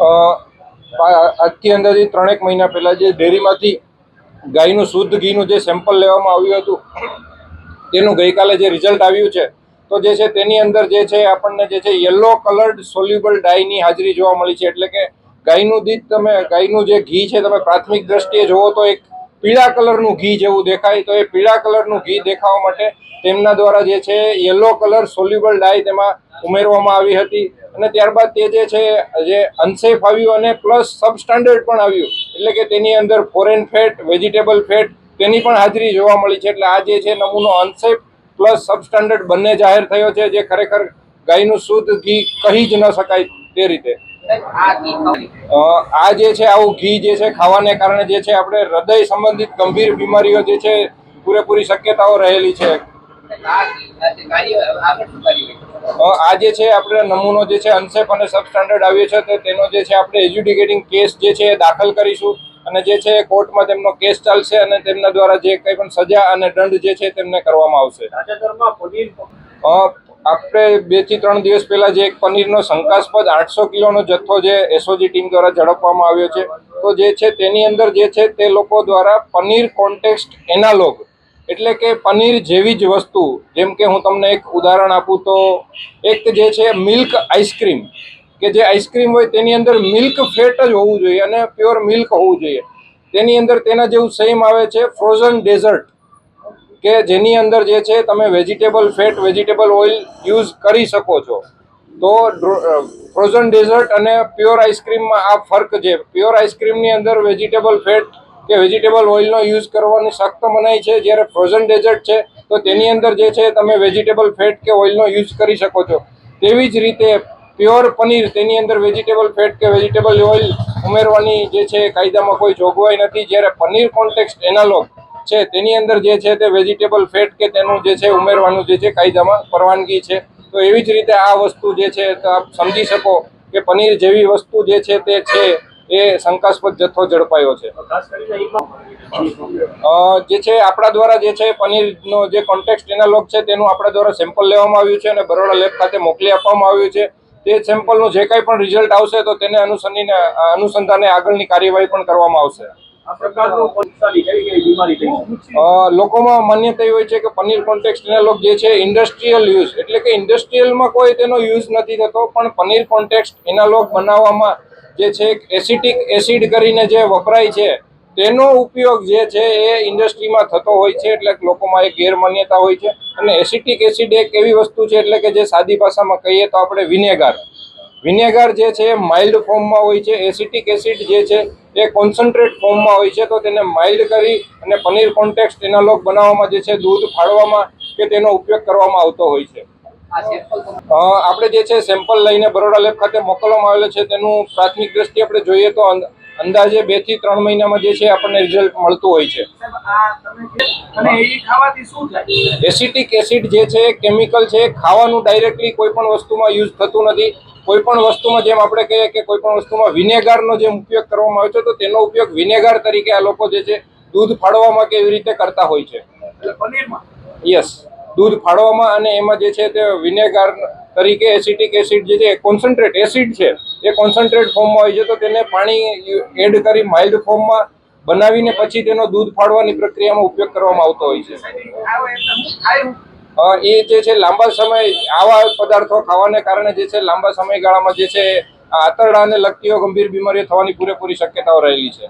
આજથી અંદાજે ત્રણેક મહિના પહેલા જે ડેરીમાંથી ગાયનું શુદ્ધ ઘીનું જે સેમ્પલ લેવામાં આવ્યું હતું, તેનું ગઈકાલે જે રિઝલ્ટ આવ્યું છે, તો જે છે તેની અંદર જે છે આપણને જે છે યલો કલર્ડ સોલ્યુબલ ડાયની હાજરી જોવા મળી છે. એટલે કે ગાયનું દૂધ તમે ગાયનું જે ઘી છે, તમે પ્રાથમિક દ્રષ્ટિએ જોવો તો એક પીળા કલરનું ઘી જેવું દેખાય. તો એ પીળા કલરનું ઘી દેખાવા માટે તેમના દ્વારા જે છે યલો કલર સોલ્યુબલ ડાય તેમાં ઉમેરવામાં આવી હતી અને ત્યારબાદ તે જે છે, જે અનસેફ આવ્યું અને પ્લસ સબસ્ટાન્ડર્ડ પણ આવ્યું, એટલે કે તેની અંદર ફોરેન ફેટ વેજીટેબલ ફેટ તેની પણ હાજરી જોવા મળી છે. એટલે આ જે છે, નમૂનો અનસેફ પ્લસ સબસ્ટાન્ડર્ડ બંને જાહેર થયો છે, જે ખરેખર ગાયનું શુદ્ધ ઘી કહી જ ન શકાય તે રીતે. આ જે છે, આવું ઘી જે છે, ખાવાને કારણે જે છે, આપણે હૃદય સંબંધિત ગંભીર બીમારીઓ જે છે, પૂરેપૂરી શક્યતાઓ રહેલી છે. આ જે છે આપણે નમૂનો જે છે અનસેફ અને સબસ્ટાન્ડર્ડ આવ્યો છે તો તેનો જે છે આપણે એજ્યુડિકેટિંગ કેસ જે છે એ દાખલ કરીશું અને જે છે કોર્ટમાં તેમનો કેસ ચાલશે અને તેમના દ્વારા જે કંઈ પણ સજા અને દંડ જે છે તેમને કરવામાં આવશે. આપણે બેથી ત્રણ દિવસ પહેલા જે એક પનીરનો શંકાસ્પદ આઠસો કિલોનો જથ્થો જે એસઓજી ટીમ દ્વારા ઝડપવામાં આવ્યો છે તો જે છે તેની અંદર જે છે તે લોકો દ્વારા પનીર કોન્ટેક્સ્ટ એનાલોગ એટલે કે પનીર જેવી જ વસ્તુ જેમ કે હું તમને એક ઉદાહરણ આપું તો એક જે છે મિલ્ક આઈસ્ક્રીમ કે જે આઈસ્ક્રીમ હોય તેની અંદર મિલ્ક ફેટ જ હોવું જોઈએ અને પ્યોર મિલ્ક હોવું જોઈએ. તેની અંદર તેના જેવું સેમ આવે છે ફ્રોઝન ડેઝર્ટ, કે જેની અંદર જે છે તમે vegetable fat, vegetable oil use કરી શકો છો. તો ફ્રોઝન ડેઝર્ટ અને પ્યોર આઈસ્ક્રીમમાં આ ફર્ક છે. પ્યોર આઈસ્ક્રીમની અંદર વેજીટેબલ ફેટ કે વેજીટેબલ ઓઇલનો યુઝ કરવાની સખ્ત મનાઈ છે. જ્યારે ફ્રોઝન ડેઝર્ટ છે, તો તેની અંદર જે છે, તમે વેજીટેબલ ફેટ કે ઓઇલનો યુઝ કરી શકો છો. તેવી જ રીતે પ્યોર પનીર, તેની અંદર વેજીટેબલ ફેટ કે વેજીટેબલ ઓઇલ ઉમેરવાની જે છે, કાયદામાં કોઈ જોગવાઈ નથી. જ્યારે પનીર કોન્ટેક્સ્ટ એનાલોગ છે, તેની અંદર જે છે, તે વેજીટેબલ ફેટ કે તેનું જે છે, ઉમેરવાનું જે છે, કાયદામાં પરવાનગી છે. તો એવી જ રીતે આ વસ્તુ જે છે આપ સમજી શકો કે પનીર જેવી વસ્તુ જે છે, તે છે એ શંકાસ્પદ જથ્થો ઝડપાયો છે. જે છે આપણા દ્વારા જે છે પનીરનો જે કોન્ટેક્સ્ટ એનાલોગ છે તેનું આપણા દ્વારા સેમ્પલ લેવામાં આવ્યું છે અને બરોડા લેબ ખાતે મોકલી આપવામાં આવ્યું છે. તે સેમ્પલનું જે કંઈ પણ રિઝલ્ટ આવશે તો તેને અનુસંધીને અનુસંધાને આગળની કાર્યવાહી પણ કરવામાં આવશે. લોકોમાં માન્યતા એવી હોય છે કે પનીર કોન્ટેક્સ્ટ એનાલોગ જે છે ઇન્ડસ્ટ્રીયલ યુઝ એટલે કે ઇન્ડસ્ટ્રીયલમાં કોઈ તેનો યુઝ નથી થતો પણ પનીર કોન્ટેક્સ્ટ એનાલોગ બનાવવામાં જે છે એસિટિક એસિડ કરીને જે વપરાય છે, તેનો ઉપયોગ જે છે એ ઇન્ડસ્ટ્રીમાં થતો હોય છે, એટલે લોકોમાં એક ગેરમાન્યતા હોય છે. અને એસિટિક એસિડ એક એવી વસ્તુ છે, એટલે કે જે સાદી ભાષામાં કહીએ તો આપણે વિનેગાર. વિનેગાર જે છે એ માઇલ્ડ ફોર્મમાં હોય છે, એસિટિક એસિડ જે છે એ કોન્સન્ટ્રેટ ફોર્મમાં હોય છે, તો તેને માઇલ્ડ કરી અને પનીર કોન્ટેક્સ એનાલોગ બનાવવામાં જે છે, દૂધ ફાળવામાં કે તેનો ઉપયોગ કરવામાં આવતો હોય છે. આપણે જે છે સેમ્પલ લઈને બરોડા લેબ ખાતે મોકલવામાં આવેલો છે તેનું પ્રાથમિક દ્રષ્ટિએ આપણે જોઈએ તો અંદાજે બેથી ત્રણ મહિનામાં જે છે આપણને રિઝલ્ટ મળતું હોય છે. એસિટિક એસિડ જે છે કેમિકલ છે ખાવાનું ડાયરેક્ટલી કોઈ પણ વસ્તુમાં યુઝ થતું નથી. કોઈ પણ વસ્તુમાં જેમ આપણે કહીએ કે કોઈ પણ વસ્તુમાં વિનેગારનો જેમ ઉપયોગ કરવામાં આવે છે તો તેનો ઉપયોગ વિનેગાર તરીકે આ લોકો જે છે દૂધ ફાડવામાં કે એવી રીતે કરતા હોય છે. પનીરમાં? યસ દૂધ ફાળવામાં અને એમાં જે છે તે વિનેગાર તરીકે એસિટિક એસિડ જે છે કોન્સન્ટ્રેટ એસિડ છે, એ કોન્સન્ટ્રેટ ફોર્મમાં હોય છે, તો તેને પાણી એડ કરી માઇલ્ડ ફોર્મમાં બનાવીને પછી તેનો દૂધ ફાળવાની પ્રક્રિયામાં ઉપયોગ કરવામાં આવતો હોય છે. એ જે છે, લાંબા સમય આવા પદાર્થો ખાવાને કારણે જે છે, લાંબા સમયગાળામાં જે છે આંતરડાને લગતીઓ ગંભીર બીમારીઓ થવાની પૂરેપૂરી શક્યતાઓ રહેલી છે.